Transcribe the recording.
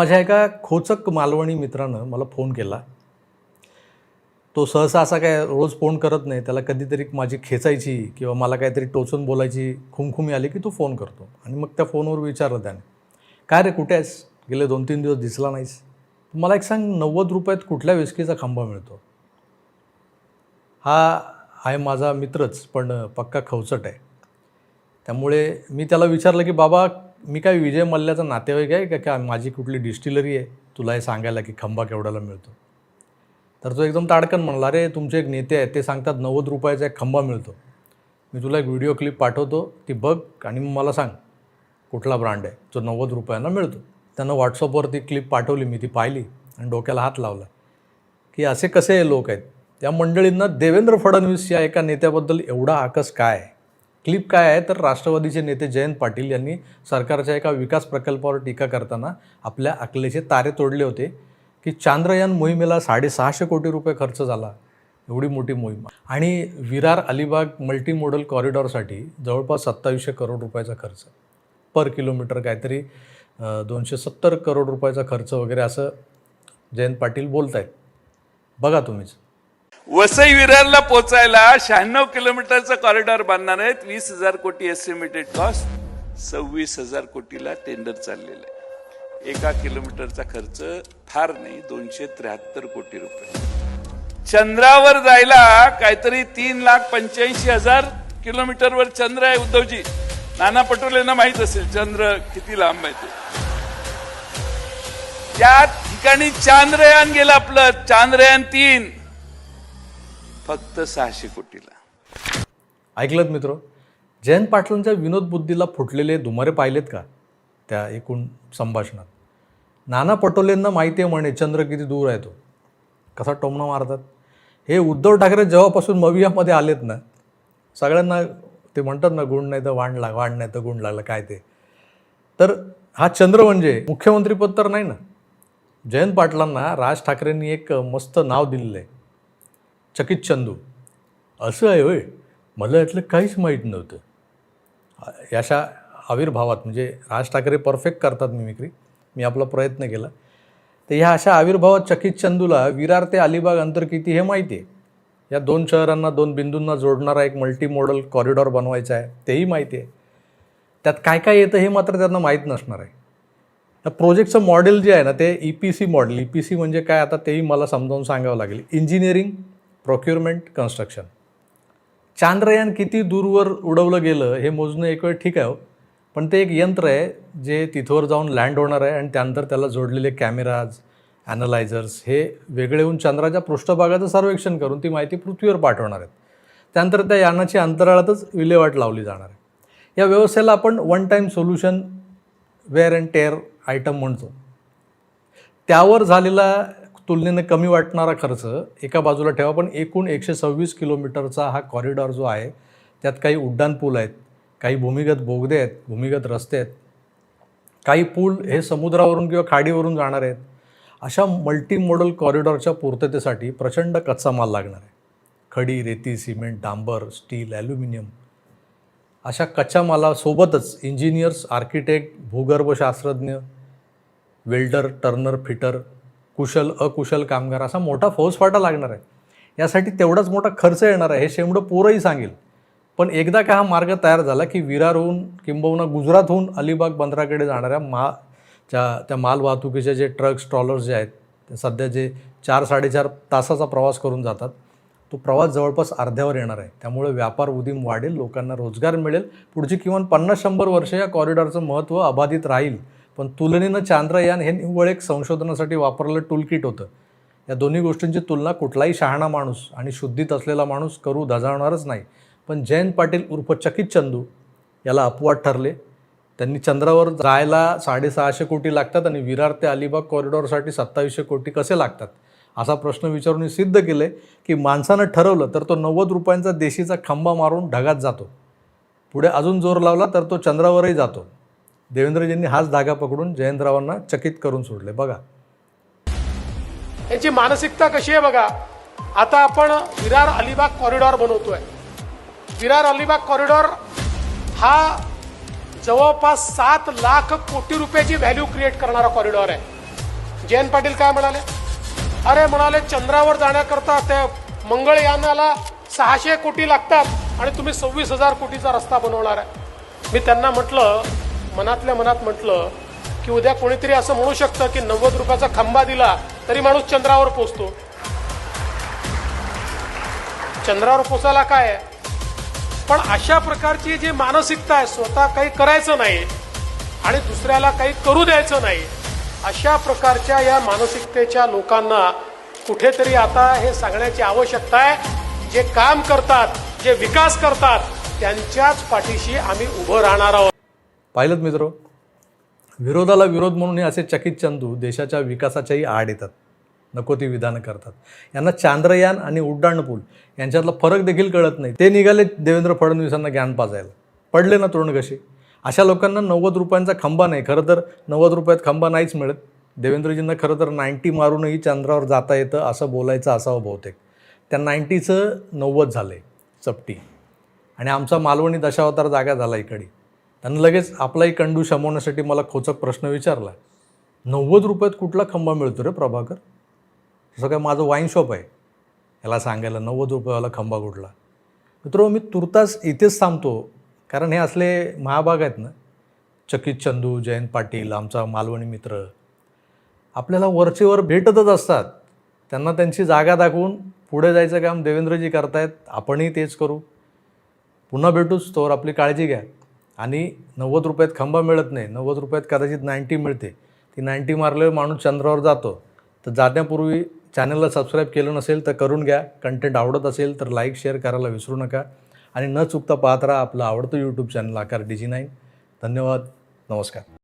माझ्या एका खोचक मालवणी मित्रानं मला फोन केला. तो सहसा असा काय रोज फोन करत नाही त्याला कधीतरी माझी खेचायची किंवा मला काहीतरी टोचून बोलायची खुमखुमी आली की तो फोन करतो. आणि मग त्या फोनवर विचारलं त्याने काय रे कुठे आहेस? गेले दोन तीन दिवस दिसला नाहीस. मला एक सांग नव्वद रुपयात कुठल्या विस्कीचा खांबा मिळतो? हा आहे माझा मित्रच पण पक्का खवचट आहे. त्यामुळे मी त्याला विचारलं की बाबा मी काय विजय मल्ल्याचा नातेवाईक आहे का? काय माझी कुठली डिस्टिलरी आहे? तुला हे सांगायला की खंबा केवढ्याला मिळतो. तर तो एकदम ताडकन म्हणला अरे तुमचे एक नेते आहेत ते सांगतात नव्वद रुपयाचा एक खंबा मिळतो. मी तुला एक व्हिडिओ क्लिप पाठवतो ती बघ आणि मग मला सांग कुठला ब्रँड आहे जो नव्वद रुपयांना मिळतो. त्यानं व्हॉट्सअपवर ती क्लिप पाठवली मी ती पाहिली आणि डोक्याला हात लावला. की असे कसे लोक आहेत? त्या मंडळींना देवेंद्र फडणवीस या एका नेत्याबद्दल एवढा आकस काय? आहे क्लिप काय आहे? तर राष्ट्रवादीचे नेते जयंत पाटील यांनी सरकारच्या एका विकास प्रकल्पावर टीका करताना आपल्या अकलेचे तारे तोडले होते की चांद्रयान मोहिमेला साडेसहाशे कोटी रुपये खर्च झाला. एवढी मोठी मोहीम. आणि विरार अलिबाग मल्टीमोडल कॉरिडॉरसाठी जवळपास सत्तावीसशे करोड रुपयाचा खर्च. पर किलोमीटर काहीतरी दोनशे सत्तर करोड रुपयाचा खर्च वगैरे असं जयंत पाटील बोलत आहेत बघा तुम्हीच. वसई विरारला पोचायला शहाण्णव किलोमीटरचं कॉरिडॉर बांधणार आहेत. वीस हजार कोटी एस्टिमेटेड कॉस्ट सव्वीस हजार कोटीला टेंडर चाललेलं आहे. एका किलोमीटरचा खर्च फार नाही दोनशे त्र्याहत्तर कोटी रुपये. चंद्रावर जायला काहीतरी तीन लाख पंच्याऐंशी हजार किलोमीटरवर चंद्र आहे उद्धवजी. नाना पटोलेंना माहीत असेल चंद्र किती लांब आहे ते. त्या ठिकाणी चांद्रयान गेलं आपलं. चांद्रयान तीन फक्त सहाशे कोटीला. ऐकलं मित्र जयंत पाटलांच्या विनोद बुद्धीला फुटलेले दुमारे पाहिलेत का? त्या एकूण संभाषणात. नाना पटोलेंना माहिती आहे म्हणे चंद्र किती दूर आहे तो. कसा टोमणं मारतात? हे उद्धव ठाकरे जेव्हापासून मवियामध्ये आलेत ना सगळ्यांना ते म्हणतात ना गुण नाही तर वाण लाग वाण नाही तर गुण लागला काय ते? तर हा चंद्र म्हणजे मुख्यमंत्रीपद तर नाही ना? जयंत पाटलांना राज ठाकरेंनी एक मस्त नाव दिलेलं आहे. चकित चंदू असं आहे होय. मला यातलं काहीच माहीत नव्हतं. याशा आविर्भावात म्हणजे राज ठाकरे परफेक्ट करतात मिमिक्री मी आपला प्रयत्न केला. तर ह्या अशा आविर्भावात चकित चंदूला विरार ते अलिबाग अंतर किती हे माहिती आहे? या दोन शहरांना दोन बिंदूंना जोडणारा एक मल्टी मॉडल कॉरिडॉर बनवायचा आहे तेही माहिती आहे. त्यात काय काय येतं हे मात्र त्यांना माहीत नसणार आहे. या प्रोजेक्टचं मॉडेल जे आहे ना ते E P C model E P C म्हणजे काय? आता तेही मला समजावून सांगावं लागेल. इंजिनिअरिंग प्रोक्युरमेंट कन्स्ट्रक्शन चांद्रयान किती दूरवर उडवलं गेलं हे मोजणं एक वेळ ठीक आहे हो. पण ते एक यंत्र आहे जे तिथवर जाऊन लँड होणार आहे आणि त्यानंतर त्याला जोडलेले कॅमेराज ॲनलायझर्स हे वेगळे होऊन चंद्राच्या पृष्ठभागाचं सर्वेक्षण करून ती माहिती पृथ्वीवर पाठवणार आहेत. त्यानंतर त्या यानाची अंतराळातच विल्हेवाट लावली जाणार आहे. या व्यवस्थेला आपण one time solution wear and tear item म्हणतो. त्यावर झालेला तुलनेने कमी वाटणारा खर्च एका बाजूला ठेवा पण एकूण एकशे सव्वीस किलोमीटरचा हा कॉरिडॉर जो आहे त्यात काही उड्डाणपूल आहेत काही भूमिगत बोगदे आहेत भूमिगत रस्ते आहेत काही पूल हे समुद्रावरून किंवा खाडीवरून जाणार आहेत अशा मल्टी मॉडल कॉरिडॉरच्या पूर्ततेसाठी प्रचंड कच्चा माल लागणार आहे. खडी रेती सिमेंट डांबर स्टील ॲल्युमिनियम अशा कच्च्या मालासोबतच इंजिनियर्स आर्किटेक्ट भूगर्भशास्त्रज्ञ वेल्डर टर्नर फिटर कुशल अकुशल कामगार असा मोठा फौजफाटा लागणार आहे. यासाठी तेवढाच मोठा खर्च येणार आहे हे शेमडं पोरंही सांगेल. पण एकदा का हा मार्ग तयार झाला की विरारहून किंबहुना गुजरातहून अलिबाग बंदराकडे जाणाऱ्या मा त्या त्या माल वाहतुकीचे जे ट्रक्स ट्रॉलर्स जे आहेत ते सध्या जे चार साडेचार तासाचा प्रवास करून जातात तो प्रवास जवळपास अर्ध्यावर येणार आहे. त्यामुळे व्यापार उदीम वाढेल लोकांना रोजगार मिळेल. पुढची किमान पन्नास शंभर वर्ष या कॉरिडॉरचं महत्त्व अबाधित राहील. पण तुलनेनं चांद्रयान हे निव्वळ एक संशोधनासाठी वापरलं टूलकिट होतं. या दोन्ही गोष्टींची तुलना कुठलाही शहाणा माणूस आणि शुद्धीत असलेला माणूस करू धजावणारच नाही. पण जयंत पाटील उर्फ चकित चंदू याला अपवाद ठरले. त्यांनी चंद्रावर जायला साडेसहाशे कोटी लागतात आणि विरार ते अलिबाग कॉरिडॉरसाठी सत्तावीसशे कोटी कसे लागतात? असा प्रश्न विचारून सिद्ध केले की माणसानं ठरवलं तर तो नव्वद रुपयांचा देशीचा खंबा मारून ढगात जातो. पुढे अजून जोर लावला तर तो चंद्रावरही जातो. देवेंद्रजींनी हाच धागा पकडून जयंतरावांना चकित करून सोडले. बघा. यांची मानसिकता कशी आहे बघा? आता आपण विरार अलिबाग कॉरिडॉर बनवतोय. विरार अलिबाग कॉरिडॉर हा जवळपास सात लाख कोटी रुपयाची व्हॅल्यू क्रिएट करणारा कॉरिडॉर आहे. जयंत पाटील काय म्हणाले? अरे म्हणाले चंद्रावर जाण्याकरता त्या मंगळयानाला सहाशे कोटी लागतात आणि तुम्ही सव्वीस हजार कोटीचा रस्ता बनवणार आहे. मी त्यांना म्हटलं मनातल्या मनात म्हटलं की उद्या कोणीतरी असं म्हणू शकतं की नव्वद रुपयाचा खंबा दिला तरी माणूस चंद्रावर पोचतो. चंद्रावर पोचायला काय पण अशा प्रकारची जी मानसिकता आहे स्वतः काही करायचं नाही आणि दुसऱ्याला काही करू द्यायचं नाही अशा प्रकारच्या या मानसिकतेच्या लोकांना कुठेतरी आता हे सांगण्याची आवश्यकता आहे. जे काम करतात जे विकास करतात त्यांच्याच पाठीशी आम्ही उभं राहणार आहोत. पाहिलं मित्र विरोधाला विरोध म्हणून हे असे चकित चंदू देशाच्या विकासाच्याही आड येतात नको ती विधानं करतात. यांना चांद्रयान आणि उड्डाणपूल यांच्यातला फरक देखील कळत नाही. ते निघाले देवेंद्र फडणवीसांना ज्ञान पाजायला. पडले ना तोंड कशी अशा लोकांना नव्वद रुपयांचा खंबा नाही. खरं तर नव्वद रुपयात खंबा नाहीच मिळत. देवेंद्रजींना खरं तर नाईन्टी मारूनही चंद्रावर जाता येतं असं बोलायचं असावं बहुतेक. त्या नाईन्टीचं नव्वद झालं आहे चपटी. आणि आमचा मालवणी दशावतार जागा झाला इकडे. त्यांनी लगेच आपलाही कंडू शमवण्यासाठी मला खोचक प्रश्न विचारला. नव्वद रुपयात कुठला खंबा मिळतो रे प्रभाकर? तसं काय माझं वाईन शॉप आहे? याला सांगायला नव्वद रुपयाला खंबा कुठला? मित्र मी तुर्तास इथेच थांबतो. कारण हे असले महाभाग आहेत ना? चकित चंदू जयंत पाटील आमचा मालवणी मित्र. आपल्याला वरचेवर भेटतच असतात. त्यांना त्यांची जागा दाखवून पुढे जायचं काम देवेंद्रजी करतायत. आपणही तेच करू. पुन्हा भेटूच तोवर आपली काळजी घ्या. आणि नव्वद रुपयात खंबा मिळत नाही. नव्वद रुपयात कदाचित नाईन्टी मिळते. ती नाईन्टी मारल्यावर माणूस चंद्रावर जातो. तर जाण्यापूर्वी चॅनलला सबस्क्राईब केलं नसेल तर करून घ्या. कंटेंट आवडत असेल तर लाईक शेअर करायला विसरू नका. आणि न चुकता पाहत राहा आपलं आवडतं YouTube channel Aakar D G nine धन्यवाद. नमस्कार.